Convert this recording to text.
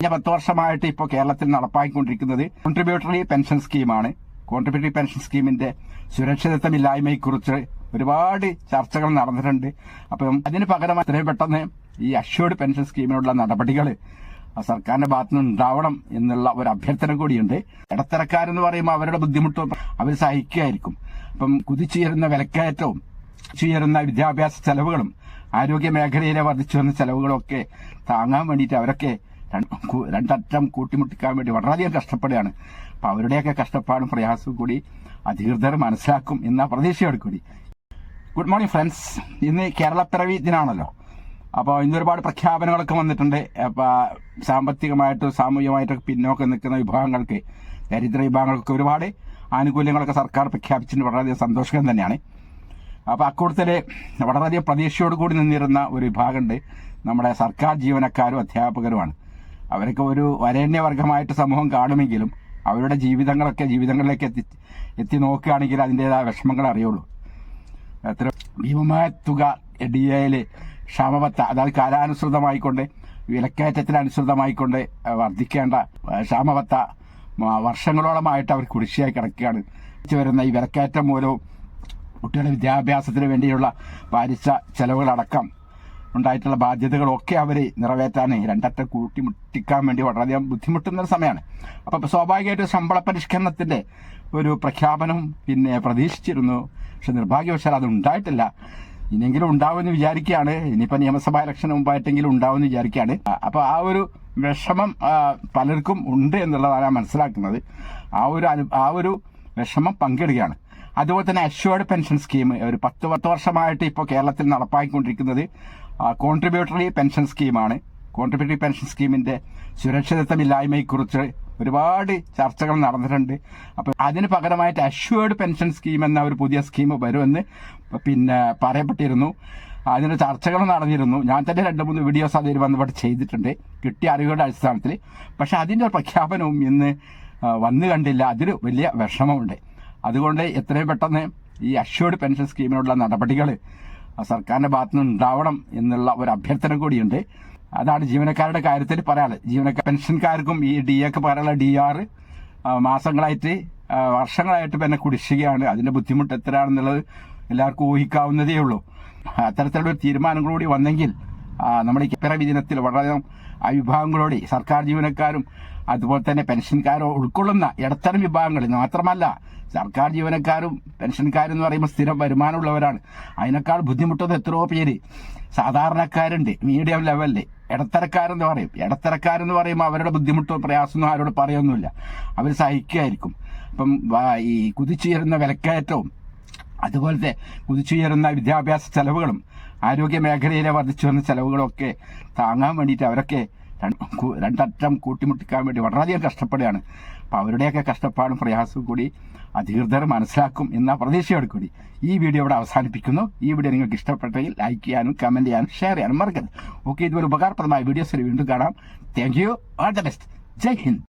കഴിഞ്ഞ പത്ത് വർഷമായിട്ട് ഇപ്പോൾ കേരളത്തിൽ നടപ്പാക്കിക്കൊണ്ടിരിക്കുന്നത് കോൺട്രിബ്യൂട്ടറി പെൻഷൻ സ്കീമാണ് കോൺട്രിബ്യൂട്ടറി പെൻഷൻ സ്കീമിന്റെ സുരക്ഷിതത്വമില്ലായ്മയെക്കുറിച്ച് ഒരുപാട് ചർച്ചകൾ നടന്നിട്ടുണ്ട്. അപ്പം അതിന് പകരം എത്രയും പെട്ടെന്ന് ഈ അഷ്യൂർഡ് പെൻഷൻ സ്കീമിനുള്ള നടപടികൾ സർക്കാരിന്റെ ഭാഗത്തു നിന്ന് ഉണ്ടാവണം എന്നുള്ള ഒരു അഭ്യർത്ഥന കൂടിയുണ്ട്. ഇടത്തരക്കാരെന്ന് പറയുമ്പോൾ അവരുടെ ബുദ്ധിമുട്ടും അവർ സഹിക്കുകയായിരിക്കും. അപ്പം കുതിച്ചുയരുന്ന വിലക്കയറ്റവും ഉയരുന്ന വിദ്യാഭ്യാസ ചെലവുകളും ആരോഗ്യ മേഖലയിലെ വർദ്ധിച്ചു വന്ന ചെലവുകളൊക്കെ താങ്ങാൻ വേണ്ടിയിട്ട് അവരൊക്കെ രണ്ടറ്റം കൂട്ടിമുട്ടിക്കാൻ വേണ്ടി വളരെയധികം കഷ്ടപ്പെടുകയാണ്. അപ്പൊ അവരുടെയൊക്കെ കഷ്ടപ്പാടും പ്രയാസവും കൂടി അധികൃതർ മനസ്സിലാക്കും എന്ന പ്രതീക്ഷയോട് കൂടി. ഗുഡ് മോർണിംഗ് ഫ്രണ്ട്സ് ഇന്ന് കേരളപ്പിറവി ദിനാണല്ലോ. അപ്പോൾ ഇന്ന് ഒരുപാട് പ്രഖ്യാപനങ്ങളൊക്കെ വന്നിട്ടുണ്ട്. അപ്പോൾ സാമ്പത്തികമായിട്ടും സാമൂഹികമായിട്ടൊക്കെ പിന്നോക്കം നിൽക്കുന്ന വിഭാഗങ്ങൾക്ക് ദരിദ്ര വിഭാഗങ്ങൾക്കൊക്കെ ഒരുപാട് ആനുകൂല്യങ്ങളൊക്കെ സർക്കാർ പ്രഖ്യാപിച്ചിട്ടുണ്ട്. വളരെയധികം സന്തോഷകരം തന്നെയാണ്. അപ്പോൾ അക്കൂട്ടത്തിൽ വളരെയധികം പ്രതീക്ഷയോട് കൂടി നിന്നിരുന്ന ഒരു വിഭാഗമുണ്ട്. നമ്മുടെ സർക്കാർ ജീവനക്കാരും അധ്യാപകരുമാണ്. അവരൊക്കെ ഒരു വരേണ്യവർഗമായിട്ട് സമൂഹം കാണുമെങ്കിലും അവരുടെ ജീവിതങ്ങളൊക്കെ ജീവിതങ്ങളിലേക്ക് എത്തി എത്തി നോക്കുകയാണെങ്കിൽ അതിന്റെതായ വിഷമങ്ങൾ അറിയുള്ളൂ. എത്ര ഭീമമായ തുക ഡി എയിൽ ക്ഷാമബത്ത അതായത് കാലാനുസൃതമായിക്കൊണ്ട് വിലക്കയറ്റത്തിനനുസൃതമായിക്കൊണ്ട് വർദ്ധിക്കേണ്ട ക്ഷാമബത്ത വർഷങ്ങളോളമായിട്ട് അവർ കുടിശ്ശിയായി കിടക്കുകയാണ്. വരുന്ന ഈ വിലക്കയറ്റം മൂലവും കുട്ടികളുടെ വിദ്യാഭ്യാസത്തിന് വേണ്ടിയുള്ള പാലിച്ച ചെലവുകളടക്കം ഉണ്ടായിട്ടുള്ള ബാധ്യതകളൊക്കെ അവർ നിറവേറ്റാൻ രണ്ടത്തെ കൂട്ടിമുട്ടിക്കാൻ വേണ്ടി വളരെയധികം ബുദ്ധിമുട്ടുന്ന ഒരു സമയമാണ്. അപ്പം സ്വാഭാവികമായിട്ട് ശമ്പള പരിഷ്കരണത്തിന്റെ ഒരു പ്രഖ്യാപനം പിന്നെ പ്രതീക്ഷിച്ചിരുന്നു. പക്ഷെ നിർഭാഗ്യവശാൽ അത് ഉണ്ടായിട്ടില്ല. ഇനിയെങ്കിലും ഉണ്ടാവുമെന്ന് വിചാരിക്കുകയാണ്. ഇനിയിപ്പോൾ നിയമസഭാ ഇലക്ഷന് മുമ്പായിട്ടെങ്കിലും ഉണ്ടാവുമെന്ന് വിചാരിക്കുകയാണ്. അപ്പോൾ ആ ഒരു വിഷമം പലർക്കും ഉണ്ട് എന്നുള്ളതാണ് ഞാൻ മനസ്സിലാക്കുന്നത്. ആ ഒരു ആ ഒരു വിഷമം പങ്കിടുകയാണ്. അതുപോലെ തന്നെ അഷ്വേർഡ് പെൻഷൻ സ്കീം ഒരു പത്ത് പത്ത് വർഷമായിട്ട് ഇപ്പോൾ കേരളത്തിൽ നടപ്പാക്കിക്കൊണ്ടിരിക്കുന്നത്. കോൺട്രിബ്യൂട്ടറി പെൻഷൻ സ്കീമാണ് കോൺട്രിബ്യൂട്ടറി പെൻഷൻ സ്കീമിന്റെ സുരക്ഷിതത്വമില്ലായ്മയെക്കുറിച്ച് ഒരുപാട് ചർച്ചകൾ നടന്നിട്ടുണ്ട്. അപ്പോൾ അതിന് പകരമായിട്ട് അഷ്വേർഡ് പെൻഷൻ സ്കീം എന്ന ഒരു പുതിയ സ്കീം വരുമെന്ന് പിന്നെ പറയപ്പെട്ടിരുന്നു. അതിന് ചർച്ചകൾ നടന്നിരുന്നു. ഞാൻ തന്നെ രണ്ട് മൂന്ന് വീഡിയോസ് അതിൽ ബന്ധപ്പെട്ട് ചെയ്തിട്ടുണ്ട്. കിട്ടിയ അറിവുകളുടെ അടിസ്ഥാനത്തിൽ. പക്ഷെ അതിന്റെ ഒരു പ്രഖ്യാപനവും ഇന്ന് വന്നു കണ്ടില്ല. അതിൽ വലിയ വിഷമമുണ്ട്. അതുകൊണ്ട് എത്രയും പെട്ടെന്ന് ഈ അഷ്വേർഡ് പെൻഷൻ സ്കീമിനുള്ള നടപടികൾ സർക്കാരിന്റെ ഭാഗത്തു നിന്ന് ഉണ്ടാവണം എന്നുള്ള ഒരു അഭ്യർത്ഥന കൂടിയുണ്ട്. അതാണ് ജീവനക്കാരുടെ കാര്യത്തിൽ പറയാനുള്ളത്. ജീവനക്കാർ പെൻഷൻകാർക്കും ഈ ഡി എക്ക് പറയാനുള്ള ഡി ആർ മാസങ്ങളായിട്ട് വർഷങ്ങളായിട്ട് പിന്നെ കുടിശ്ശികയാണ്. അതിന്റെ ബുദ്ധിമുട്ട് എത്രയാണെന്നുള്ളത് എല്ലാവർക്കും ഊഹിക്കാവുന്നതേ ഉള്ളൂ. അത്തരത്തിലുള്ള ഒരു തീരുമാനം കൂടി വന്നെങ്കിൽ നമ്മുടെ ഈ പിറവി ദിനത്തിൽ വളരെയധികം ആ വിഭാഗങ്ങളോട് സർക്കാർ ജീവനക്കാരും അതുപോലെ തന്നെ പെൻഷൻകാരോ ഉൾക്കൊള്ളുന്ന ഇടത്തരം വിഭാഗങ്ങൾ മാത്രമല്ല സർക്കാർ ജീവനക്കാരും പെൻഷൻകാരും എന്ന് പറയുമ്പോൾ സ്ഥിരം വരുമാനമുള്ളവരാണ്. അതിനേക്കാൾ ബുദ്ധിമുട്ടത് എത്രയോ പേര് സാധാരണക്കാരുണ്ട് മീഡിയം ലെവലിൽ ഇടത്തരക്കാരെന്ന് പറയും. ഇടത്തരക്കാരെന്ന് പറയുമ്പോൾ അവരുടെ ബുദ്ധിമുട്ടോ പ്രയാസമൊന്നും ആരോട് പറയൊന്നുമില്ല. അവർ സഹിക്കുകയായിരിക്കും അപ്പം ഈ കുതിച്ചുയരുന്ന വിലക്കയറ്റവും അതുപോലത്തെ കുതിച്ചുയരുന്ന വിദ്യാഭ്യാസ ചെലവുകളും ആരോഗ്യ മേഖലയിലെ വർദ്ധിച്ചു വന്ന ചെലവുകളൊക്കെ താങ്ങാൻ വേണ്ടിയിട്ട് അവരൊക്കെ രണ്ടറ്റം കൂട്ടിമുട്ടിക്കാൻ വേണ്ടി വളരെയധികം കഷ്ടപ്പെടുകയാണ്. അപ്പം അവരുടെയൊക്കെ കഷ്ടപ്പാടും പ്രയാസവും കൂടി അധികൃതർ മനസ്സിലാക്കും എന്ന പ്രതീക്ഷയോട് കൂടി ഈ വീഡിയോ ഇവിടെ അവസാനിപ്പിക്കുന്നു. ഈ വീഡിയോ നിങ്ങൾക്ക് ഇഷ്ടപ്പെട്ടെങ്കിൽ ലൈക്ക് ചെയ്യാനും കമന്റ് ചെയ്യാനും ഷെയർ ചെയ്യാനും മറക്കരുത്. ഓക്കെ ഇതുപോലെ ഉപകാരപ്രദമായ വീഡിയോസിൽ വീണ്ടും കാണാം. Thank you. All the best Jai Hind.